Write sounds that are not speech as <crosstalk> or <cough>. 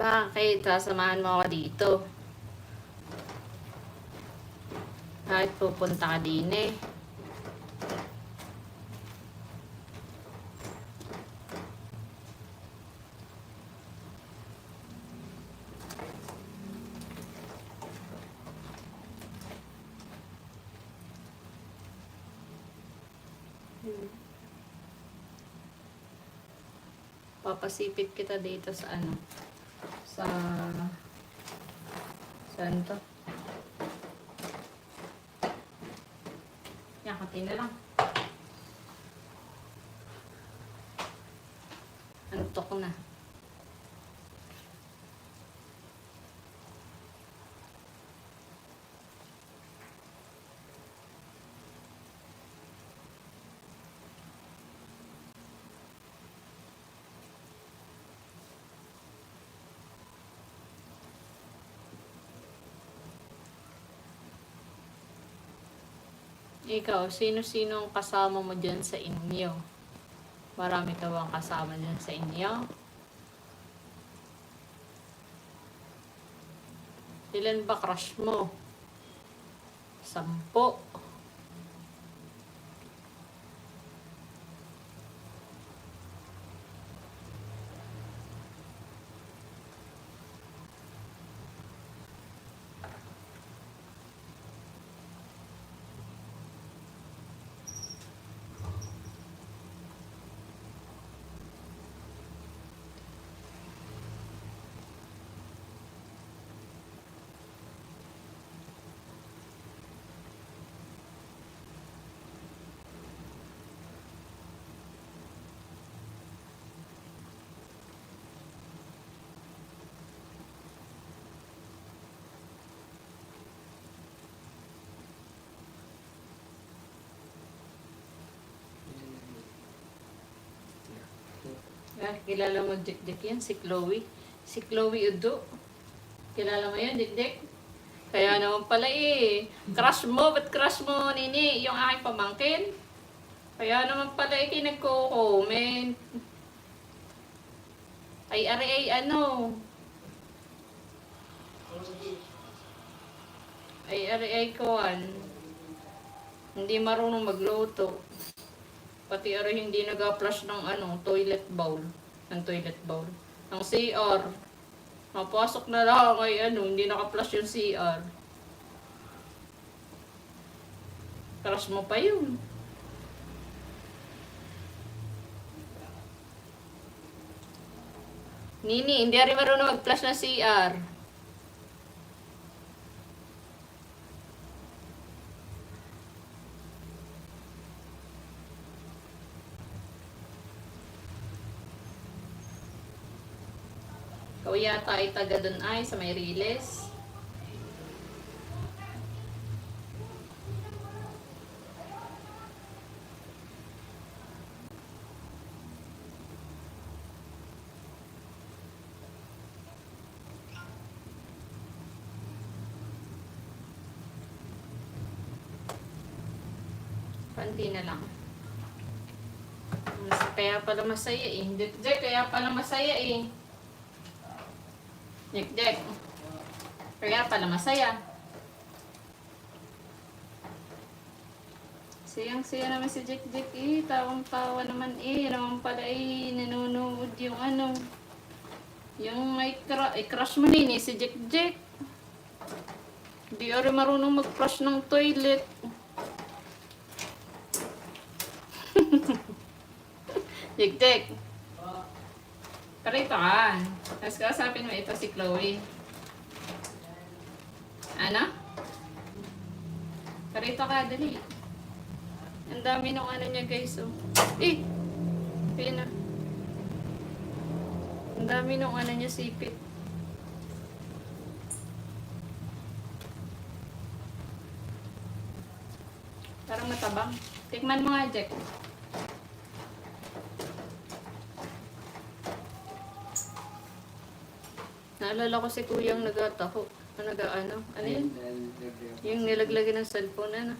Bakit? Sasamahan mo ako dito. Kahit pupunta ka din eh. Papasipit kita dito sa ano. Sa... Saan to? Yan, konti na lang. Antok na. Ikaw, sino-sino ang kasama mo dyan sa inyo? Marami ka bang kasama dyan sa inyo? Ilan ba crush mo? Sampo. Ah, kilala mo Dik Dik yan? Si Chloe. Si Chloe Udo. Kilala mo yan, Dik Dik? Kaya naman pala eh. Crush mo, ba't crush mo, Nini? Yung aking pamangkin? Kaya naman pala eh, kinagko-comment. Ay, ari ay ano? Ay, ari ay kuwan. Hindi marunong magluto. Pati ari hindi nag-flush ng ano, toilet bowl. Ng toilet bowl. Ng CR. Mapasok na lang ay ano, hindi naka-flush yung CR. Crush mo pa yun. Nini, hindi rin marunong mag-flush ng CR. Ikaw yata ay taga dun ay sa may riles. Panti na lang. Mas, kaya pala masaya eh. Hindi, kaya pala masaya eh. Jack. Kaya pala masaya. Siyang siya naman si Jack Jack eh. Tawang tawa naman eh. Naman pala eh. Nanonood yung ano. Yung may cra eh, crush mo din eh. Si Jack Jack. Di rin marunong mag-flush ng toilet. <laughs> Jack Jack. Karito ka. Tapos kausapin mo ito si Chloe. Ano? Karito ka, dali. Ang dami nung ano niya guys. Oh. Eh! Pina. Ang dami nung ano niya sipit. Parang matabang. Tikman mo nga, Jack. Naalala ko si kuyang nagataho. Ano, naga, ano? Yun? Yung nilaglagan ng cellphone, ano?